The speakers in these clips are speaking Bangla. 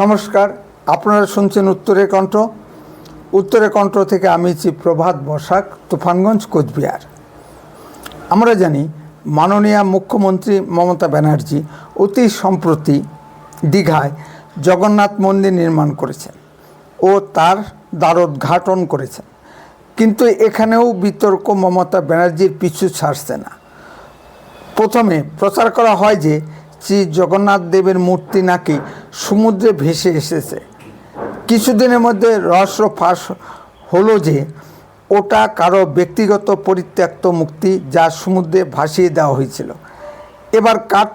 নমস্কার, আপনারা শুনছেন উত্তরের কণ্ঠ। উত্তরের কণ্ঠ থেকে আমি ছি প্রভাত বসাক, তুফানগঞ্জ, কোচবিহার। আমরা জানি মাননীয় মুখ্যমন্ত্রী মমতা ব্যানার্জি অতি সম্প্রতি দীঘায় জগন্নাথ মন্দির নির্মাণ করেছেন ও তার দ্বারোদ্ঘাটন করেছেন। কিন্তু এখানেও বিতর্ক মমতা ব্যানার্জির পিছু ছাড়ছে না। প্রথমে প্রচার করা হয় যে শ্রী জগন্নাথ দেবের মূর্তি নাকি সমুদ্রে ভেসে এসেছে। কিছুদিনের মধ্যে রহস্য ফাঁস হলো যে ওটা কারও ব্যক্তিগত পরিত্যক্ত মুক্তি যা সমুদ্রে ভাসিয়ে দেওয়া হয়েছিল। এবার কাঠ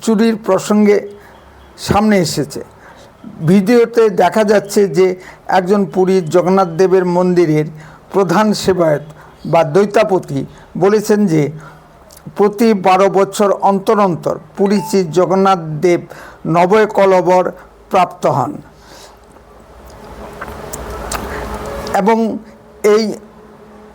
চুরির প্রসঙ্গে সামনে এসেছে। ভিডিওতে দেখা যাচ্ছে যে একজন পুরীর জগন্নাথ দেবের মন্দিরের প্রধান সেবায়ত বা দৈতাপতি বলেছেন যে প্রতি বারো বছর অন্তর অন্তর পুরী শ্রী জগন্নাথ দেব নবয় কলবর প্রাপ্ত হন। এবং এই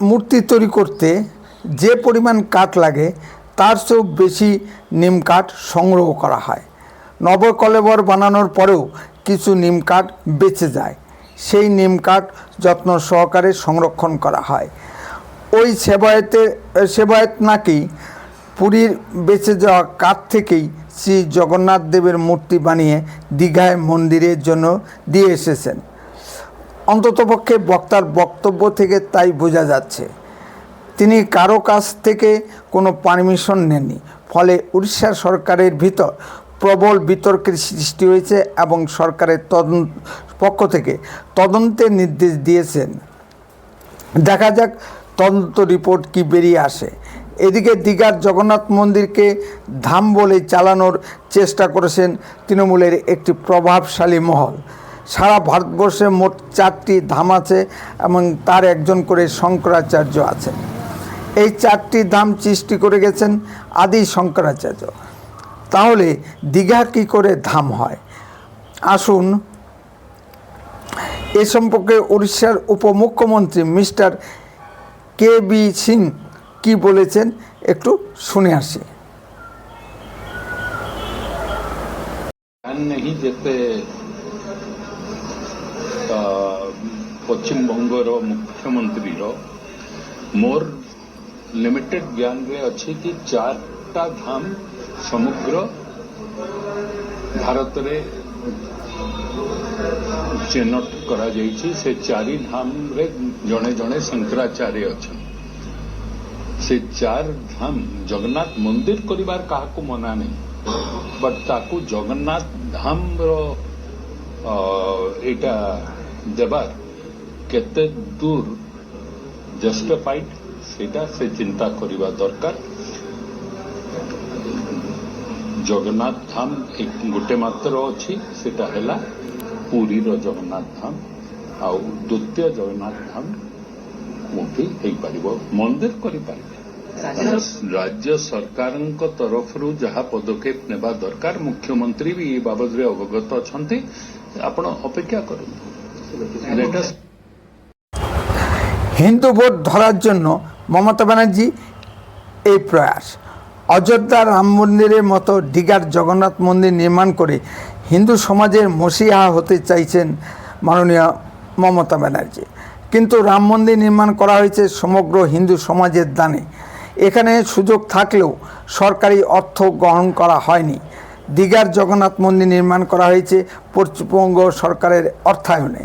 মূর্তি তৈরি করতে যে পরিমাণ কাঠ লাগে, তার চেয়েও বেশি নিম কাঠ সংগ্রহ করা হয়। নবকলেবর বানানোর পরেও কিছু নিম কাঠ বেঁচে যায়। সেই নিম কাঠ যত্ন সহকারে সংরক্ষণ করা হয়। ওই সেবায়েতে, সেবায়েত নাকি পুরীর বেঁচে যাওয়া কাঠ থেকেই শ্রী জগন্নাথ দেবের মূর্তি বানিয়ে দীঘায় মন্দিরের জন্য দিয়ে এসেছেন। অন্ততপক্ষে বক্তার বক্তব্য থেকে তাই বোঝা যাচ্ছে। তিনি কারও কাছ থেকে কোনো পারমিশন নেননি। ফলে উড়িষ্যা সরকারের ভিতর প্রবল বিতর্কের সৃষ্টি হয়েছে এবং সরকারের তদন্ত পক্ষ থেকে তদন্তের নির্দেশ দিয়েছেন। দেখা যাক তদন্ত রিপোর্ট কি বেরিয়ে আসে। এদিকে দীঘার জগন্নাথ মন্দিরকে ধাম বলে চালানোর চেষ্টা করেছেন তৃণমূলের একটি প্রভাবশালী মহল। সারা ভারতবর্ষে মোট চারটি ধাম আছে এবং তার একজন করে শঙ্করাচার্য আছে এই চারটি ধাম সৃষ্টি করে গেছেন আদি শঙ্করাচার্য। তাহলে দীঘা কী করে ধাম হয়? আসুন এ সম্পর্কে উড়িষ্যার উপমুখ্যমন্ত্রী মিস্টার কে বি সিং কি বলেছেন একটু শুনে আসি ধ্যান নেই যেতে ଅ, ପଶ୍ଚିମବଙ୍ଗର ମୁଖ୍ୟମନ୍ତ୍ରୀର ମୋର ଲିମିଟେଡ ଜ୍ଞାନରେ ଅଛି କି ଚାରିଟା ଧାମ ସମଗ୍ର ଭାରତରେ ଚିହ୍ନଟ କରାଯାଇଛି ସେ ଚାରି ଧାମରେ ଜଣେ ଜଣେ ଶଙ୍କରାଚାର୍ଯ୍ୟ ଅଛନ୍ତି ସେ ଚାରି ଧାମ ଜଗନ୍ନାଥ ମନ୍ଦିର କରିବାର କାହାକୁ ମନା ନାହିଁ ବଟ୍ ତାକୁ ଜଗନ୍ନାଥ ଧାମର ଅ, ଏଇଟା ଦେବାର କେତେ ଦୂର ଜଷ୍ଟିଫାଇଡ୍ ସେଇଟା ସେ ଚିନ୍ତା କରିବା ଦରକାର ଜଗନ୍ନାଥ ଧାମ ଏକ- ଗୋଟେ ମାତ୍ର ଅଛି ସେଟା ହେଲା ପୁରୀର ଜଗନ୍ନାଥ ଧାମ ଆଉ ଦ୍ୱିତୀୟ ଜଗନ୍ନାଥ ଧାମ କୋଉଠି ହେଇପାରିବ ମନ୍ଦିର କରିପାରିବେ ରାଜ୍ୟ ସରକାରଙ୍କ ତରଫରୁ ଯାହା ପଦକ୍ଷେପ ନେବା ଦରକାର ମୁଖ୍ୟମନ୍ତ୍ରୀ ବି ଏ ବାବଦରେ ଅବଗତ ଅଛନ୍ତି ଆପଣ ଅପେକ୍ଷା କରନ୍ତୁ ଲେଟେଷ୍ଟ হিন্দু ভোট ধরার জন্য মমতা ব্যানার্জি এই প্রয়াস অযোধ্যা রাম মন্দিরের মতো দীঘার জগন্নাথ মন্দির নির্মাণ করে হিন্দু সমাজের মসিহা হতে চাইছেন মাননীয় মমতা ব্যানার্জি কিন্তু রাম মন্দির নির্মাণ করা হয়েছে সমগ্র হিন্দু সমাজের দানে। এখানে সুযোগ থাকলেও সরকারি অর্থ গ্রহণ করা হয়নি। দীঘার জগন্নাথ মন্দির নির্মাণ করা হয়েছে পশ্চিমবঙ্গ সরকারের অর্থায়নে।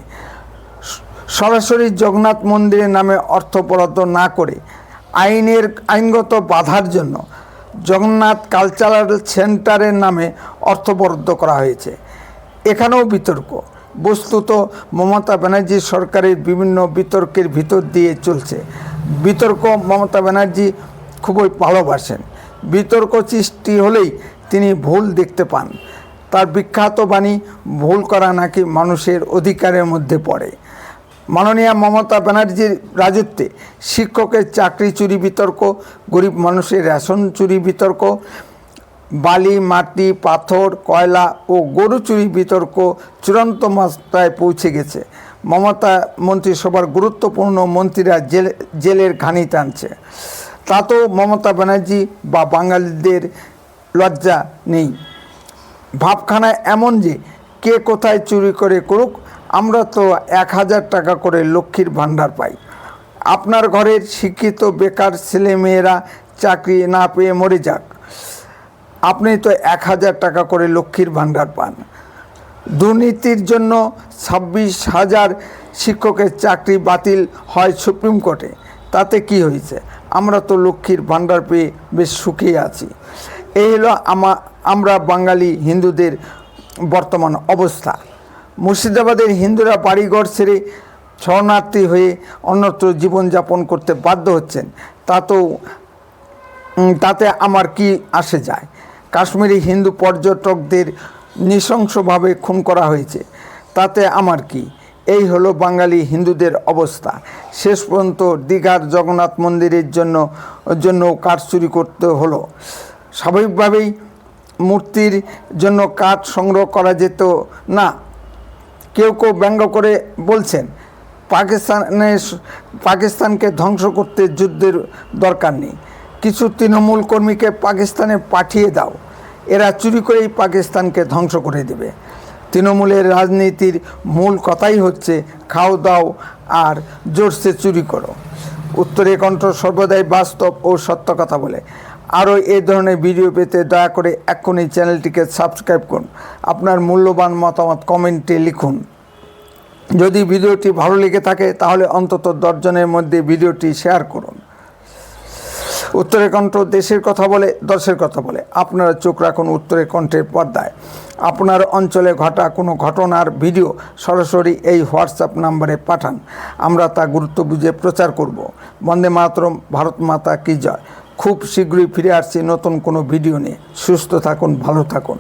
সরাসরি জগন্নাথ মন্দিরের নামে অর্থ বরাদ্দ না করে আইনের আইনগত বাধার জন্য জগন্নাথ কালচারাল সেন্টারের নামে অর্থ বরাদ্দ করা হয়েছে। এখানেও বিতর্ক। বস্তুত মমতা ব্যানার্জি সরকারের বিভিন্ন বিতর্কের ভিতর দিয়ে চলছে। বিতর্ক মমতা ব্যানার্জি খুবই ভালোবাসেন। বিতর্ক সৃষ্টি হলেই তিনি ভুল দেখতে পান। তার বিখ্যাত বাণী, ভুল করা নাকি মানুষের অধিকারের মধ্যে পড়ে? মাননীয় মমতা ব্যানার্জির রাজত্বে শিক্ষকের চাকরি চুরি বিতর্ক, গরিব মানুষের রেশন চুরি বিতর্ক বালি, মাটি, পাথর, কয়লা ও গরু চুরি বিতর্ক চূড়ান্ত মাত্রায় পৌঁছে গেছে। মমতা মন্ত্রিসভার গুরুত্বপূর্ণ মন্ত্রীরা জেল, জেলের ঘানি টানছে। তাতেও মমতা ব্যানার্জি বা বাঙালিদের লজ্জা নেই। ভাবখানা এমন যে কে কোথায় চুরি করে করুক, আমরা তো এক হাজার টাকা করে লক্ষ্মীর ভাণ্ডার পাই। আপনার ঘরের শিক্ষিত বেকার ছেলেমেয়েরা চাকরি না পেয়ে মরে যাক। আপনি তো এক হাজার টাকা করে লক্ষ্মীর ভাণ্ডার পান। দুর্নীতির জন্য ছাব্বিশ হাজার শিক্ষকের চাকরি বাতিল হয় সুপ্রিম কোর্টে। তাতে কি হয়েছে? আমরা তো লক্ষ্মীর ভাণ্ডার পেয়ে বেশ সুখী আছি। এই হলো আমা, আমরা বাঙালি হিন্দুদের বর্তমান অবস্থা। মুর্শিদাবাদের হিন্দুরা বাড়িঘর ছেড়ে শরণার্থী হয়ে অন্যত্র জীবনযাপন করতে বাধ্য হচ্ছেন। তা তো তাতে আমার কি আসে যায়? কাশ্মীরি হিন্দু পর্যটকদের নৃশংসভাবে খুন করা হয়েছে। তাতে আমার কি? এই হলো বাঙালি হিন্দুদের অবস্থা। শেষ পর্যন্ত দীঘার জগন্নাথ মন্দিরের জন্য জন্য কাঠ চুরি করতে হলো। স্বাভাবিকভাবেই মূর্তির জন্য কাঠ সংগ্রহ করা যেত না। কেউ কেউ ব্যঙ্গ করে বলছেন, পাকিস্তানের, পাকিস্তানকে ধ্বংস করতে যুদ্ধের দরকার নেই। কিছু তৃণমূল কর্মীকে পাকিস্তানে পাঠিয়ে দাও। এরা চুরি করেই পাকিস্তানকে ধ্বংস করে দেবে। তৃণমূলের রাজনীতির মূল কথাই হচ্ছে, খাও, দাও আর জোরসে চুরি করো। উত্তরে কণ্ঠ সর্বদাই বাস্তব ও সত্য কথা বলে। আরও এই ধরনের ভিডিও পেতে দয়া করে এক্ষুনি চ্যানেলটিকে সাবস্ক্রাইব করুন। আপনার মূল্যবান মতামত কমেন্টে লিখুন। যদি ভিডিওটি ভালো লেগে থাকে, তাহলে অন্তত দশজনের মধ্যে ভিডিওটি শেয়ার করুন উত্তরের কণ্ঠ দেশের কথা বলে দশের কথা বলে। আপনারা চোখ রাখুন উত্তরের কণ্ঠের পর্দায়। আপনার অঞ্চলে ঘটা কোনো ঘটনার ভিডিও সরাসরি এই হোয়াটসঅ্যাপ নাম্বারে পাঠান। আমরা তা গুরুত্ব বুঝে প্রচার করব। বন্দে মাতরম, ভারত মাতা কি জয়। খুব শীঘ্রই ফিরে আসছি নতুন কোনো ভিডিও নিয়ে। সুস্থ থাকুন, ভালো থাকুন।